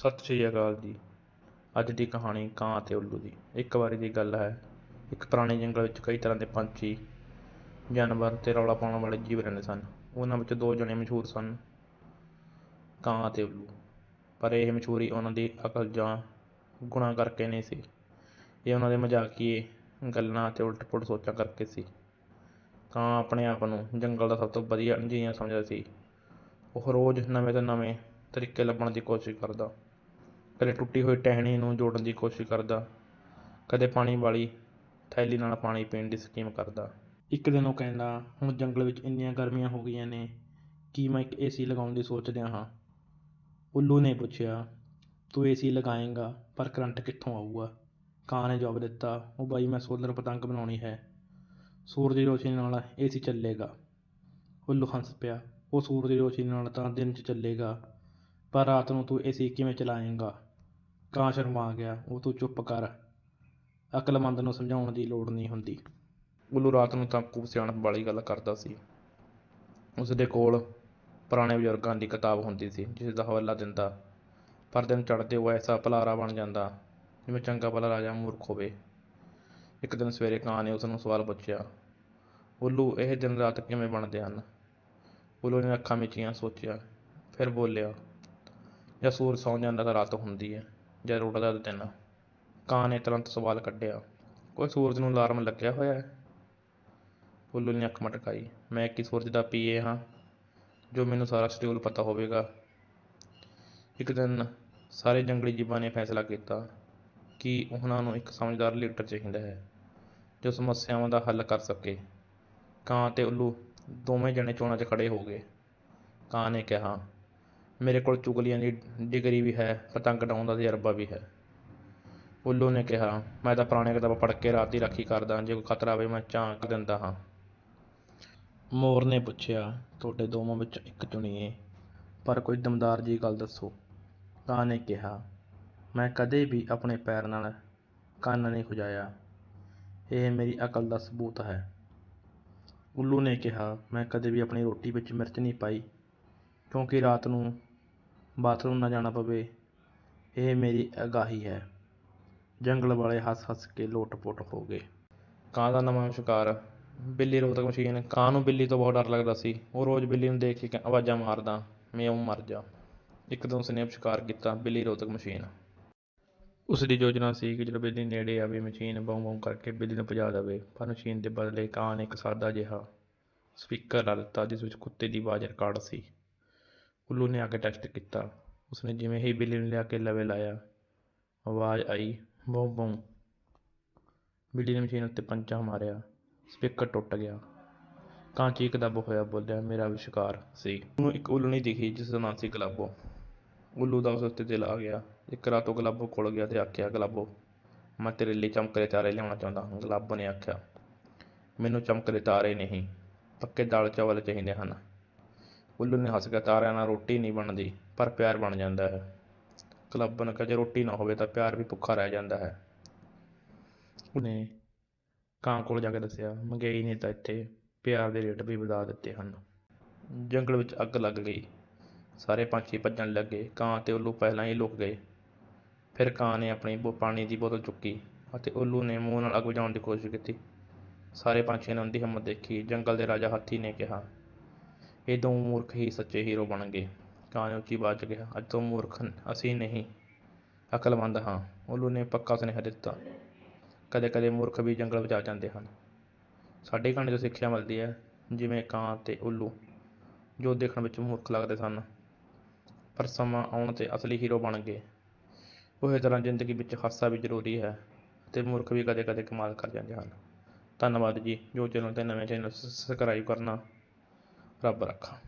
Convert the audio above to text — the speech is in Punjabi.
ਸਤਿ ਸ਼੍ਰੀ ਅਕਾਲ ਜੀ। ਅੱਜ ਦੀ ਕਹਾਣੀ ਕਾਂ ਅਤੇ ਉੱਲੂ ਦੀ। ਇੱਕ ਵਾਰੀ ਦੀ ਗੱਲ ਹੈ, ਇੱਕ ਪੁਰਾਣੇ ਜੰਗਲ ਵਿੱਚ ਕਈ ਤਰ੍ਹਾਂ ਦੇ ਪੰਛੀ, ਜਾਨਵਰ ਤੇ ਰੌਲਾ ਪਾਉਣ ਵਾਲੇ ਜੀਵ ਰਹਿੰਦੇ ਸਨ। ਉਹਨਾਂ ਵਿੱਚ ਦੋ ਜਣੇ ਮਸ਼ਹੂਰ ਸਨ, ਕਾਂ ਅਤੇ ਉੱਲੂ। ਪਰ ਇਹ ਮਸ਼ਹੂਰੀ ਉਹਨਾਂ ਦੀ ਅਕਲ ਜਾਂ ਗੁਣਾਂ ਕਰਕੇ ਨਹੀਂ ਸੀ। ਇਹ ਉਹਨਾਂ ਦੇ ਮਜ਼ਾਕੀਏ ਗੱਲਾਂ ਅਤੇ ਉਲਟ-ਪੁਲਟ ਸੋਚਾਂ ਕਰਕੇ ਸੀ। ਕਾਂ ਆਪਣੇ ਆਪ ਨੂੰ ਜੰਗਲ ਦਾ ਸਭ ਤੋਂ ਵਧੀਆ ਇੰਜੀਨੀਅਰ ਸਮਝਦਾ ਸੀ। ਉਹ ਰੋਜ਼ ਨਵੇਂ ਤੋਂ ਨਵੇਂ ਤਰੀਕੇ ਲੱਭਣ ਦੀ ਕੋਸ਼ਿਸ਼ ਕਰਦਾ। ਕਦੇ ਟੁੱਟੀ ਹੋਈ ਟਹਿਣੀ ਨੂੰ ਜੋੜਨ ਦੀ ਕੋਸ਼ਿਸ਼ ਕਰਦਾ, ਕਦੇ ਪਾਣੀ ਵਾਲੀ ਥੈਲੀ ਨਾਲ ਪਾਣੀ ਪੀਣ ਦੀ ਸਕੀਮ ਕਰਦਾ। ਇੱਕ ਦਿਨ ਉਹ ਕਹਿੰਦਾ, ਹੁਣ ਜੰਗਲ ਵਿੱਚ ਇੰਨੀਆਂ ਗਰਮੀਆਂ ਹੋ ਗਈਆਂ ਨੇ, ਕੀ ਮੈਂ ਇੱਕ ਏਸੀ ਲਗਾਉਣ ਦੀ ਸੋਚ ਰਿਹਾ ਹਾਂ? ਉੱਲੂ ਨੇ ਪੁੱਛਿਆ, ਤੂੰ ਏਸੀ ਲਗਾਏਂਗਾ, ਪਰ ਕਰੰਟ ਕਿੱਥੋਂ ਆਊਗਾ? ਕਾਂ ਨੇ ਜਵਾਬ ਦਿੱਤਾ, ਉਹ ਬਾਈ, ਮੈਂ ਸੋਲਰ ਪਤੰਗ ਬਣਾਉਣੀ ਹੈ। ਸੂਰਜ ਦੀ ਰੋਸ਼ਨੀ ਨਾਲ ਏਸੀ ਚੱਲੇਗਾ। ਉੱਲੂ ਹੱਸ ਪਿਆ, ਉਹ ਸੂਰਜ ਦੀ ਰੋਸ਼ਨੀ ਨਾਲ ਤਾਂ ਦਿਨ 'ਚ ਚੱਲੇਗਾ, ਪਰ ਰਾਤ ਨੂੰ ਤੂੰ ਏਸੀ ਕਿਵੇਂ ਚਲਾਏਂਗਾ? ਕਾਂ ਸ਼ਰਮਾ ਗਿਆ, ਉਹ ਤੂੰ ਚੁੱਪ ਕਰ। ਅਕਲਮੰਦ ਨੂੰ ਸਮਝਾਉਣ ਦੀ ਲੋੜ ਨਹੀਂ ਹੁੰਦੀ। ਉੱਲੂ ਰਾਤ ਨੂੰ ਤਾਂ ਖੂਬ ਸਿਆਣਪ ਵਾਲੀ ਗੱਲ ਕਰਦਾ ਸੀ। ਉਸ ਦੇ ਕੋਲ ਪੁਰਾਣੇ ਬਜ਼ੁਰਗਾਂ ਦੀ ਕਿਤਾਬ ਹੁੰਦੀ ਸੀ, ਜਿਸ ਦਾ ਹਵਾਲਾ ਦਿੰਦਾ, ਪਰ ਦਿਨ ਚੜ੍ਹਦੇ ਉਹ ਐਸਾ ਭਲਾਰਾ ਬਣ ਜਾਂਦਾ, ਜਿਵੇਂ ਚੰਗਾ ਭਲਾ ਰਾਜਾ ਮੂਰਖ ਹੋਵੇ। ਇੱਕ ਦਿਨ ਸਵੇਰੇ ਕਾਂ ਨੇ ਉਸ ਨੂੰ ਸਵਾਲ ਪੁੱਛਿਆ ਉੱਲੂ ਇਹ ਦਿਨ ਰਾਤ ਕਿਵੇਂ ਬਣਦੇ ਹਨ? ਉੱਲੂ ਨੇ ਅੱਖਾਂ ਮੀਚੀਆਂ ਸੋਚਿਆ, ਫਿਰ ਬੋਲਿਆ ਜਦ ਸੂਰ ਸੌਂ ਜਾਂਦਾ ਤਾਂ ਰਾਤ ਹੁੰਦੀ ਹੈ। ਜਦ ਉੱਠਦਾ ਤਾਂ ਦਿਨ ਕਾਂ ਨੇ ਤੁਰੰਤ ਸਵਾਲ ਕੱਢਿਆ। ਕੋਈ ਸੂਰਜ ਨੂੰ ਅਲਾਰਮ ਲੱਗਿਆ ਹੋਇਆ ਹੈ? ਉੱਲੂ ਨੇ ਅੱਖ ਮਟਕਾਈ। ਮੈਂ ਕੀ ਸੂਰਜ ਦਾ ਪੀਏ ਹਾਂ, ਜੋ ਮੈਨੂੰ ਸਾਰਾ ਸ਼ਡਿਊਲ ਪਤਾ ਹੋਵੇਗਾ। ਇੱਕ ਦਿਨ ਸਾਰੇ ਜੰਗਲੀ ਜੀਵਾਂ ਨੇ ਫੈਸਲਾ ਕੀਤਾ ਕਿ ਉਹਨਾਂ ਨੂੰ ਇੱਕ ਸਮਝਦਾਰ ਲੀਡਰ ਚਾਹੀਦਾ ਹੈ, ਜੋ ਸਮੱਸਿਆਵਾਂ ਦਾ ਹੱਲ ਕਰ ਸਕੇ। ਕਾਂ ਤੇ ਉੱਲੂ ਦੋਵੇਂ ਜਣੇ ਚੋਣਾਂ 'ਚ ਖੜੇ ਹੋ ਗਏ। ਕਾਂ ਨੇ ਕਿਹਾ ਮੇਰੇ ਕੋਲ ਚੁਗਲੀਆਂ ਦੀ ਡਿਗਰੀ ਵੀ ਹੈ, ਪਤੰਗ ਉਡਾਉਣ ਦਾ ਤਜਰਬਾ ਵੀ ਹੈ। ਉੱਲੂ ਨੇ ਕਿਹਾ, ਮੈਂ ਤਾਂ ਪੁਰਾਣੀਆਂ ਕਿਤਾਬਾਂ ਪੜ੍ਹ ਕੇ ਰਾਤ ਦੀ ਰਾਖੀ ਕਰਦਾ, ਜੇ ਕੋਈ ਖਤਰਾ ਆਵੇ ਮੈਂ ਝਾਂਕ ਦਿੰਦਾ ਹਾਂ। ਮੋਰ ਨੇ ਪੁੱਛਿਆ, ਤੁਹਾਡੇ ਦੋਵਾਂ ਵਿੱਚੋਂ ਇੱਕ ਚੁਣੀਏ, ਪਰ ਕੋਈ ਦਮਦਾਰ ਜੀ ਗੱਲ ਦੱਸੋ? ਕਾਂ ਨੇ ਕਿਹਾ, ਮੈਂ ਕਦੇ ਵੀ ਆਪਣੇ ਪੈਰ ਨਾਲ ਕੰਨ ਨਹੀਂ ਖੁਜਾਇਆ। ਇਹ ਮੇਰੀ ਅਕਲ ਦਾ ਸਬੂਤ ਹੈ। ਉੱਲੂ ਨੇ ਕਿਹਾ, ਮੈਂ ਕਦੇ ਵੀ ਆਪਣੀ ਰੋਟੀ ਵਿੱਚ ਮਿਰਚ ਨਹੀਂ ਪਾਈ, ਕਿਉਂਕਿ ਰਾਤ ਨੂੰ ਬਾਥਰੂਮ ਨਾ ਜਾਣਾ ਪਵੇ, ਇਹ ਮੇਰੀ ਅਗਾਹੀ ਹੈ। ਜੰਗਲ ਵਾਲੇ ਹੱਸ-ਹੱਸ ਕੇ ਲੋਟ-ਪੋਟ ਹੋ ਗਏ। ਕਾਂ ਦਾ ਨਵਾਂ ਸ਼ਿਕਾਰ। ਬਿੱਲੀ ਰੋਧਕ ਮਸ਼ੀਨ। ਕਾਂ ਨੂੰ ਬਿੱਲੀ ਤੋਂ ਬਹੁਤ ਡਰ ਲੱਗਦਾ ਸੀ। ਉਹ ਰੋਜ਼ ਬਿੱਲੀ ਨੂੰ ਦੇਖ ਕੇ ਆਵਾਜ਼ਾਂ ਮਾਰਦਾ ਮਿਆਉਂ ਮਰ ਜਾ। ਇੱਕ ਦਿਨ ਉਸਨੇ ਸ਼ਿਕਾਰ ਕੀਤਾ ਬਿੱਲੀ ਰੋਧਕ ਮਸ਼ੀਨ। ਉਸ ਦੀ ਯੋਜਨਾ ਸੀ ਕਿ ਜਦੋਂ ਬਿੱਲੀ ਨੇੜੇ ਆਵੇ, ਮਸ਼ੀਨ ਬੌਂ ਬੌਂ ਕਰਕੇ ਬਿੱਲੀ ਨੂੰ ਭਜਾ ਦੇਵੇ। ਪਰ ਮਸ਼ੀਨ ਦੇ ਬਦਲੇ ਕਾਂ ਨੇ ਇੱਕ ਸਾਦਾ ਜਿਹਾ ਸਪੀਕਰ ਲਾ ਦਿੱਤਾ, ਜਿਸ ਵਿੱਚ ਕੁੱਤੇ ਦੀ ਆਵਾਜ਼ ਰਿਕਾਰਡ ਸੀ। ਉੱਲੂ ਨੇ ਆ ਕੇ ਟੈਸਟ ਕੀਤਾ। ਉਸਨੇ ਜਿਵੇਂ ਹੀ ਬਿੱਲੀ ਨੂੰ ਲਿਆ ਕੇ ਲਵੇ ਲਾਇਆ, ਆਵਾਜ਼ ਆਈ, ਬੌਂ ਬੋਂ। ਬਿੱਲੀ ਨੇ ਮਸ਼ੀਨ ਉੱਤੇ ਪੰਚਾ ਮਾਰਿਆ, ਸਪੀਕਰ ਟੁੱਟ ਗਿਆ। ਕਾਂ ਚੀਕਦਾ ਹੋਇਆ ਬੋਲਿਆ, ਮੇਰਾ ਵਿਸ਼ਕਾਰ ਸੀ। ਉਹਨੂੰ ਇੱਕ ਉੱਲਣੀ ਦਿਖੀ, ਜਿਸ ਦਾ ਨਾਂ ਸੀ ਗਲਾਬੋ। ਉੱਲੂ ਦਾ ਉਸ ਉੱਤੇ ਦਿਲ ਆ ਗਿਆ। ਇੱਕ ਰਾਤ ਉਹ ਗਲਾਬੋ ਕੋਲ ਗਿਆ ਤੇ ਆਖਿਆ, ਗਲਾਬੋ, ਮੈਂ ਤੇਰੇ ਲਈ ਚਮਕਦੇ ਤਾਰੇ ਲਿਆਉਣਾ ਚਾਹੁੰਦਾ ਹਾਂ। ਗਲਾਬੋ ਨੇ ਆਖਿਆ, ਮੈਨੂੰ ਚਮਕਦੇ ਤਾਰੇ ਨਹੀਂ, ਪੱਕੇ ਦਾਲ ਚਾਵਲ ਚਾਹੀਦੇ ਹਨ। ਉੱਲੂ ਨੇ ਹੱਸ ਕੇ ਤਾਰਿਆਂ ਨਾਲ ਰੋਟੀ ਨਹੀਂ ਬਣਦੀ, ਪਰ ਪਿਆਰ ਬਣ ਜਾਂਦਾ ਹੈ। ਗਲਾਬੋ ਨੇ ਕਿਹਾ ਜੇ ਰੋਟੀ ਨਾ ਹੋਵੇ ਤਾਂ ਪਿਆਰ ਵੀ ਭੁੱਖਾ ਰਹਿ ਜਾਂਦਾ ਹੈ। ਉਹਨੇ ਕਾਂ ਕੋਲ ਜਾ ਕੇ ਦੱਸਿਆ ਮਹਿੰਗਾਈ ਨੇ ਤਾਂ ਇੱਥੇ, ਪਿਆਰ ਦੇ ਰੇਟ ਵੀ ਵਧਾ ਦਿੱਤੇ ਹਨ। ਜੰਗਲ ਵਿੱਚ ਅੱਗ ਲੱਗ ਗਈ। ਸਾਰੇ ਪੰਛੀ ਭੱਜਣ ਲੱਗੇ, ਕਾਂ ਤੇ ਉੱਲੂ ਪਹਿਲਾਂ ਹੀ ਲੁਕ ਗਏ। ਫਿਰ ਕਾਂ ਨੇ ਆਪਣੀ ਬੋ, ਪਾਣੀ ਦੀ ਬੋਤਲ ਚੁੱਕੀ ਅਤੇ ਉੱਲੂ ਨੇ ਮੂੰਹ ਨਾਲ ਅੱਗ ਬੁਝਾਉਣ ਦੀ ਕੋਸ਼ਿਸ਼ ਕੀਤੀ। ਸਾਰੇ ਪੰਛੀਆਂ ਨੇ ਉਹਦੀ ਹਿੰਮਤ ਦੇਖੀ। ਜੰਗਲ ਦੇ ਰਾਜਾ ਹਾਥੀ ਨੇ ਕਿਹਾ ਇਹ ਦੋ ਮੂਰਖ ਹੀ ਸੱਚੇ ਹੀਰੋ ਬਣ ਗਏ। ਕਾਂ ਨੇ ਉੱਚੀ ਆਵਾਜ਼ 'ਚ ਕਿਹਾ, ਅੱਜ ਤੋਂ ਮੂਰਖ ਅਸੀਂ ਨਹੀਂ। ਅਕਲਮੰਦ ਹਾਂ, ਉੱਲੂ ਨੇ ਪੱਕਾ ਸੁਨੇਹਾ ਦਿੱਤਾ। ਕਦੇ ਕਦੇ ਮੂਰਖ ਵੀ ਜੰਗਲ ਵਿੱਚ ਆ ਜਾਂਦੇ ਹਨ। ਸਾਡੀ ਕਹਾਣੀ ਤੋਂ ਸਿੱਖਿਆ ਮਿਲਦੀ ਹੈ, ਜਿਵੇਂ ਕਾਂ ਤੇ ਉੱਲੂ, ਜੋ ਦੇਖਣ ਵਿੱਚ ਮੂਰਖ ਲੱਗਦੇ ਸਨ, ਪਰ ਸਮਾਂ ਆਉਣ 'ਤੇ ਅਸਲੀ ਹੀਰੋ ਬਣ ਗਏ। ਉਸੇ ਤਰ੍ਹਾਂ ਜ਼ਿੰਦਗੀ ਵਿੱਚ ਹਾਸਾ ਵੀ ਜ਼ਰੂਰੀ ਹੈ ਤੇ ਮੂਰਖ ਵੀ ਕਦੇ ਕਦੇ ਕਮਾਲ ਕਰ ਜਾਂਦੇ ਹਨ। ਧੰਨਵਾਦ ਜੀ, ਜੋ ਚੈਨਲ ਤੇ ਨਵੇਂ ਚੈਨਲ ਸਬਸਕ੍ਰਾਈਬ ਕਰਨਾ ਰੱਬ ਰੱਖਾ।